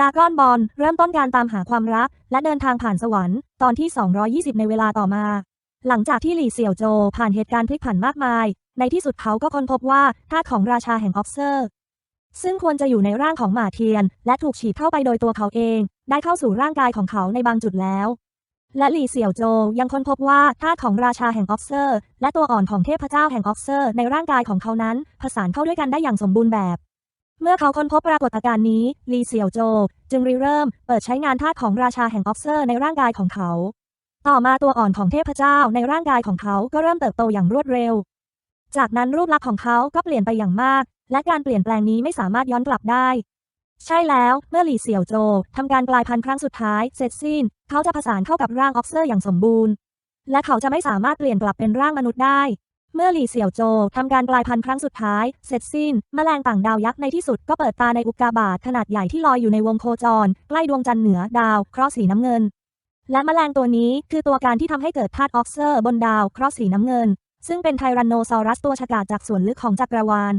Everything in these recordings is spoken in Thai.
ดากอนบอลเริ่มต้นการตามหาความรัก และเดินทางผ่านสวรรค์ตอนที่ 220 ในเวลาต่อมา หลังจากที่หลี่เสี่ยวโจผ่านเหตุการณ์พลิกผันมากมาย ในที่สุดเขาก็ค้นพบว่าธาตุของราชาแห่งออกเซอร์ ซึ่งควรจะอยู่ในร่างของหมาเทียน และถูกฉีดเข้าไปโดยตัวเขาเอง ได้เข้าสู่ร่างกายของเขาในบางจุดแล้ว และหลี่เสี่ยวโจยังค้นพบว่าธาตุของราชาแห่งออกเซอร์ และตัวอ่อนของเทพเจ้าแห่งออกเซอร์ ในร่างกายของเขานั้นผสานเข้าด้วยกันได้อย่างสมบูรณ์แบบ เมื่อเขาค้นพบปรากฏการณ์นี้ ลีเสี่ยวโจ จึงริเริ่ม เปิดใช้งานธาตุของราชาแห่งออกเซอร์ในร่างกายของเขา ต่อมาตัวอ่อนของเทพเจ้าในร่างกายของเขาก็เริ่มเติบโตอย่างรวดเร็ว จากนั้นรูปลักษณ์ของเขาก็เปลี่ยนไปอย่างมาก และการเปลี่ยนแปลงนี้ไม่สามารถย้อนกลับได้ ใช่แล้ว เมื่อหลี่เสี่ยวโจทำการกลายพันธุ์ครั้งสุดท้าย เสร็จสิ้น เขาจะผสานเข้ากับร่างออกเซอร์อย่างสมบูรณ์ และเขาจะไม่สามารถเปลี่ยนกลับเป็นร่างมนุษย์ได้ เมื่อหลี่เสี่ยวโจทำการกลายพันธุ์ครั้งสุดท้าย เสร็จสิ้นแมลงต่างดาวยักษ์ในที่สุดก็เปิดตาในอุกกาบาตขนาดใหญ่ที่ลอยอยู่ในวงโคจร ใกล้ดวงจันทร์เหนือดาวเคราะห์สีน้ำเงิน และแมลงตัวนี้คือตัวการที่ทำให้เกิดธาตุออกเซอร์บนดาวเคราะห์สีน้ำเงิน ซึ่งเป็นไทรันโนซอรัสตัวฉกาจจากส่วนลึกของจักรวาล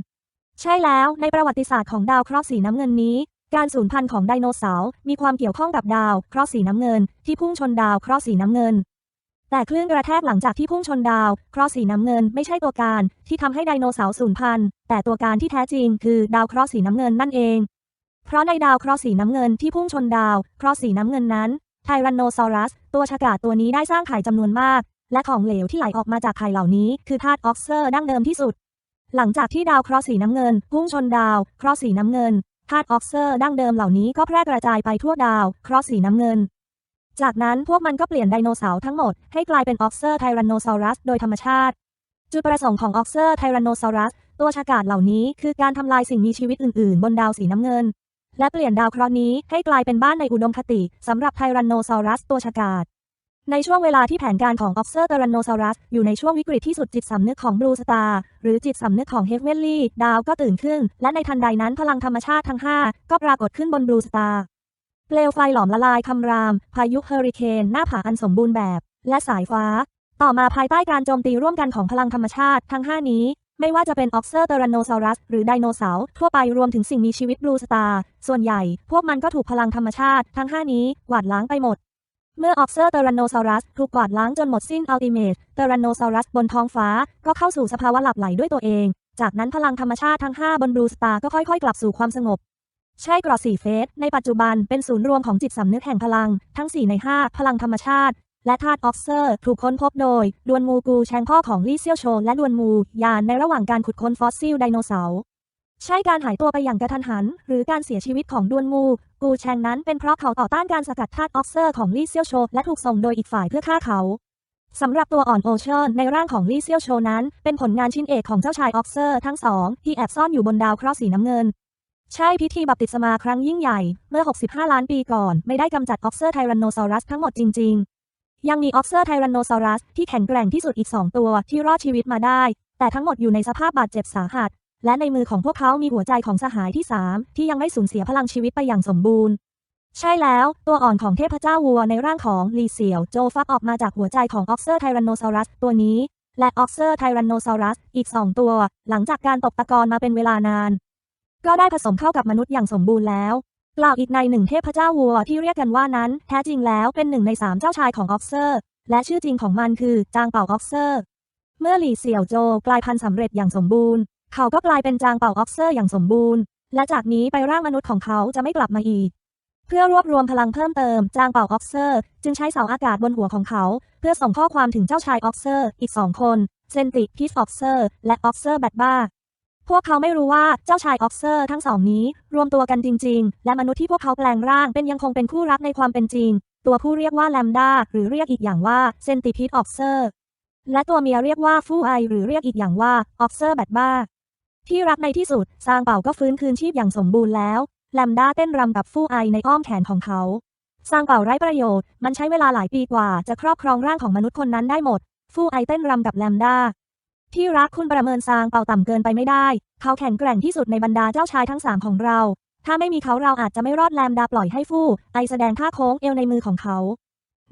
ใช่แล้วในประวัติศาสตร์ของดาวเคราะห์สีน้ำเงินนี้การสูญพันธุ์ของไดโนเสาร์มีความเกี่ยวข้องกับดาวเคราะห์สีน้ำเงิน ที่พุ่งชนดาวเคราะห์สีน้ำเงิน แต่คลื่นกระแทกหลังจากที่พุ่งชนดาวเคราะห์สีน้ำเงินไม่ใช่ตัวการที่ทำให้ไดโนเสาร์สูญพันธุ์แต่ตัวการที่แท้จริงคือดาวเคราะห์สีน้ำเงินนั่นเอง เพราะในดาวเคราะห์สีน้ำเงินที่พุ่งชนดาวเคราะห์สีน้ำเงินนั้นไทรันโนซอรัส ตัวฉกาจตัวนี้ได้สร้างไข่จำนวนมาก และของเหลวที่ไหลออกมาจากไข่เหล่านี้คือธาตุออกเซอร์ดั้งเดิมที่สุด หลังจากที่ดาวเคราะห์สีน้ำเงิน พุ่งชนดาวเคราะห์สีน้ำเงินธาตุออกเซอร์ดั้งเดิมเหล่านี้ก็แพร่กระจายไปทั่วดาวเคราะห์สีน้ำเงิน จากนั้นพวกมันก็เปลี่ยนไดโนเสาร์ทั้งหมดให้กลายเป็นออกเซอร์ไทรันโนซอรัสโดยธรรมชาติ จุดประสงค์ของออกเซอร์ไทรันโนซอรัสตัวฉกาจเหล่านี้คือการทำลายสิ่งมีชีวิตอื่นๆ บนดาวสีน้ำเงิน และเปลี่ยนดาวเคราะห์นี้ให้กลายเป็นบ้านในอุดมคติสำหรับไทรันโนซอรัสตัวฉกาจในช่วงเวลาที่แผนการของออกเซอร์ไทรันโนซอรัสอยู่ในช่วงวิกฤตที่สุดจิตสำนึกของบลูสตาร์หรือจิตสำนึกของเฮฟเวนลี่ดาวก็ตื่นขึ้น และในทันใดนั้นพลังธรรมชาติทั้ง 5 ก็ปรากฏขึ้นบนบลูสตาร์ เปลวไฟหลอมละลายคำราม พายุเฮอริเคนหน้าผาอันสมบูรณ์แบบ และสายฟ้า ต่อมาภายใต้การโจมตีร่วมกันของพลังธรรมชาติทั้ง 5 นี้ ไม่ว่าจะเป็นออกเซอร์เตรันโนซอรัส หรือไดโนเสาร์ทั่วไปรวมถึงสิ่งมีชีวิตบลูสตาร์ส่วนใหญ่ พวกมันก็ถูกพลังธรรมชาติทั้ง 5 นี้กวาดล้างไปหมดเมื่อออกเซอร์เตรันโนซอรัสถูกกวาดล้างจนหมดสิ้นอัลติเมทเตรันโนซอรัสบนท้องฟ้า ก็เข้าสู่สภาวะหลับไหลด้วยตัวเอง จากนั้นพลังธรรมชาติทั้ง 5 บนบลูสตาร์ก็ค่อยๆ กลับสู่ความสงบ ใช่กรอสีเฟส ในปัจจุบันเป็นศูนย์รวมของจิตสำนึกแห่งพลัง ทั้ง 4 ใน 5 พลังธรรมชาติ และธาตุออกเซอร์ ถูกค้นพบโดย ดวนมูกูแชงพ่อของลี่เซียวโชและดวนมู ยานในระหว่างการขุดค้นฟอสซิลไดโนเสาร์ใช่การหายตัวไปอย่างกระทันหัน หรือการเสียชีวิตของดวนมู กูแชงนั้นเป็นเพราะเขาต่อต้านการสกัดธาตุออกเซอร์ของลี่เซียวโชและถูกส่งโดยอีกฝ่ายเพื่อฆ่าเขาสำหรับตัวอ่อนโอเชียนในร่างของลี่เซียวโชนั้น เป็นผลงานชิ้นเอกของเจ้าชายออกเซอร์ทั้งสองที่แอบซ่อนอยู่บนดาวเคราะห์สีน้ำเงิน ใช่พิธีบัพติศมาครั้งยิ่งใหญ่ เมื่อ 65 ล้านปีก่อน ไม่ได้กำจัดออกเซอร์ไทรันโนซอรัสทั้งหมดจริง ๆ ยังมีออกเซอร์ไทรันโนซอรัสที่แข็งแกร่งที่สุดอีก 2 ตัวที่รอดชีวิตมาได้ แต่ทั้งหมดอยู่ในสภาพบาดเจ็บสาหัส และในมือของพวกเขามีหัวใจของสหายที่ 3 ที่ยังไม่สูญเสียพลังชีวิตไปอย่างสมบูรณ์ ใช่แล้ว ตัวอ่อนของเทพเจ้าวัวในร่างของลีเซียวโจฟักออกมาจากหัวใจของออกเซอร์ไทรันโนซอรัสตัวนี้ และออกเซอร์ไทรันโนซอรัสอีก 2 ตัว หลังจากการตกตะกอนมาเป็นเวลานาน ก็ได้ผสมเข้ากับมนุษย์อย่างสมบูรณ์แล้ว กล่าวอีกในหนึ่งเทพเจ้าวัวที่เรียกกันว่านั้น แท้จริงแล้วเป็นหนึ่งในสามเจ้าชายของออกเซอร์ และชื่อจริงของมันคือจางเป่าออกเซอร์ เมื่อหลี่เสี่ยวโจกลายพันธุ์สำเร็จอย่างสมบูรณ์ เขาก็กลายเป็นจางเป่าออกเซอร์อย่างสมบูรณ์ และจากนี้ไปร่างมนุษย์ของเขาจะไม่กลับมาอีกเพื่อรวบรวมพลังเพิ่มเติม จางเป่าออกเซอร์ จึงใช้เสาอากาศบนหัวของเขา เพื่อส่งข้อความถึงเจ้าชายออกเซอร์ อีกสองคน เซนติพีสออกเซอร์ และออกเซอร์แบดบ้า พวกเขาไม่รู้ว่าเจ้าชายออกเซอร์ทั้งสองนี้ รวมตัวกันจริง ๆ และมนุษย์ที่พวกเขาแปลงร่างเป็นยังคงเป็นคู่รักในความเป็นจริง ตัวผู้เรียกว่าแลมดาหรือเรียกอีกอย่างว่าเซนติพีสออกเซอร์ และตัวเมียเรียกว่าฟูไอหรือเรียกอีกอย่างว่าออกเซอร์แบดบ้า ที่รักในที่สุดซางเป่าก็ฟื้นคืนชีพอย่างสมบูรณ์แล้วแลมดาเต้นรำกับฟูไอในอ้อมแขนของเขาสร้างเป่าไร้ประโยชน์ มันใช้เวลาหลายปีกว่าจะครอบครองร่างของมนุษย์คนนั้นได้หมด ฟูไอเต้นรำกับแลมดา ที่รักคุณประเมินซางเป่าต่ำเกินไปไม่ได้ เขาแข็งแกร่งที่สุดในบรรดาเจ้าชายทั้งสามของเรา ถ้าไม่มีเขาเราอาจจะไม่รอดแลมดาปล่อยให้ฟู่ไอแสดงท่าโค้งเอวในมือของเขา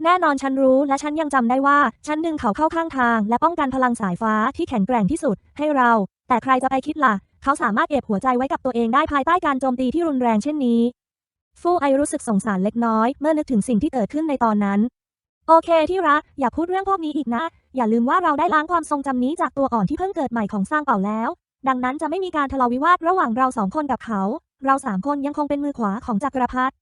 แน่นอนฉันรู้และฉันยังจำได้ว่า ฉันดึงเขาเข้าข้างทาง และป้องกันพลังสายฟ้าที่แข็งแกร่งที่สุด ให้เรา แต่ใครจะไปคิดล่ะ เขาสามารถเก็บหัวใจไว้กับตัวเองได้ภายใต้การโจมตีที่รุนแรงเช่นนี้ ฟู่ไอรู้สึกสงสารเล็กน้อย เมื่อนึกถึงสิ่งที่เกิดขึ้นในตอนนั้น โอเคที่รัก อย่าพูดเรื่องพวกนี้อีกนะ อย่าลืมว่าเราได้ล้างความทรงจำนี้จากตัวอ่อนที่เพิ่งเกิดใหม่ของซางเป่าแล้ว ดังนั้นจะไม่มีการทะเลาะวิวาทระหว่างเราสองคนกับเขา เราสามคนยังคงเป็นมือขวาของจักรพรรดิ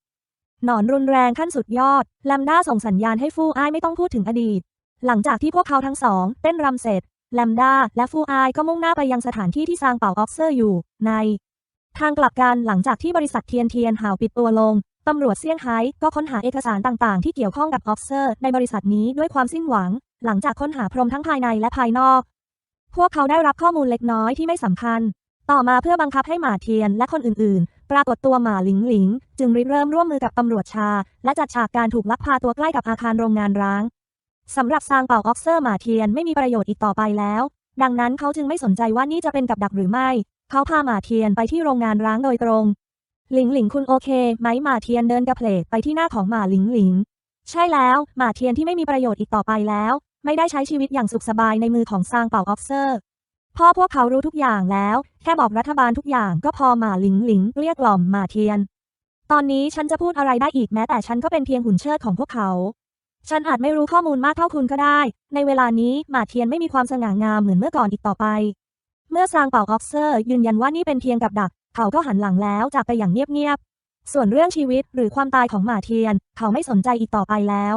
หนอนรุนแรงขั้นสุดยอดแลมด้าส่งสัญญาณให้ฟู่ไอไม่ต้องพูดถึงอดีต หลังจากที่พวกเขาทั้งสองเต้นรำเสร็จแลมด้าและฟูอายก็มุ่งหน้าไปยังสถานที่ที่ซางเป่าออกเซอร์อยู่ ใน ทางกลับกันหลังจากที่บริษัทเทียนเทียนหาวปิดตัวลง ตำรวจเซี่ยงไฮ้ก็ค้นหาเอกสารต่าง ๆ ที่เกี่ยวข้องกับออกเซอร์ ในบริษัทนี้ด้วยความสิ้นหวัง หลังจากค้นหาพรมทั้งภายในและภายนอก พวกเขาได้รับข้อมูลเล็กน้อยที่ไม่สำคัญ ต่อมาเพื่อบังคับให้หมาเทียนและคนอื่น ๆ ปรากฏตัวหมาหลิงหลิง จึงริเริ่มร่วมมือกับตำรวจชา และจัดฉากการถูกลักพาตัวใกล้กับอาคารโรงงานร้างสำหรับซางเป่าออกเซอร์หมาเทียนไม่มีประโยชน์อีกต่อไปแล้ว ดังนั้นเขาจึงไม่สนใจว่านี่จะเป็นกับดักหรือไม่ เขาพาหมาเทียนไปที่โรงงานร้างโดยตรง หลิงหลิงคุณโอเคไหมหมาเทียนเดินกระเพลกไปที่หน้าของหมาหลิงหลิง ใช่แล้ว หมาเทียนที่ไม่มีประโยชน์อีกต่อไปแล้ว ไม่ได้ใช้ชีวิตอย่างสุขสบายในมือของซางเป่าออกเซอร์พ่อพวกเขารู้ทุกอย่างแล้ว แค่บอกรัฐบาลทุกอย่างก็พอหมาหลิงหลิงเรียกกล่อมหมาเทียน ตอนนี้ฉันจะพูดอะไรได้อีกแม้แต่ฉันก็เป็นเพียงหุ่นเชิดของพวกเขา ฉันอาจไม่รู้ข้อมูลมากเท่าคุณก็ได้ ในเวลานี้หมาเทียนไม่มีความสง่างามเหมือนเมื่อก่อนอีกต่อไป เมื่อซางเป่าออกเซอร์ยืนยันว่านี่เป็นเพียงกับดัก เขาก็หันหลังแล้วจากไปอย่างเงียบๆ ส่วนเรื่องชีวิตหรือความตายของหมาเทียน เขาไม่สนใจอีกต่อไปแล้ว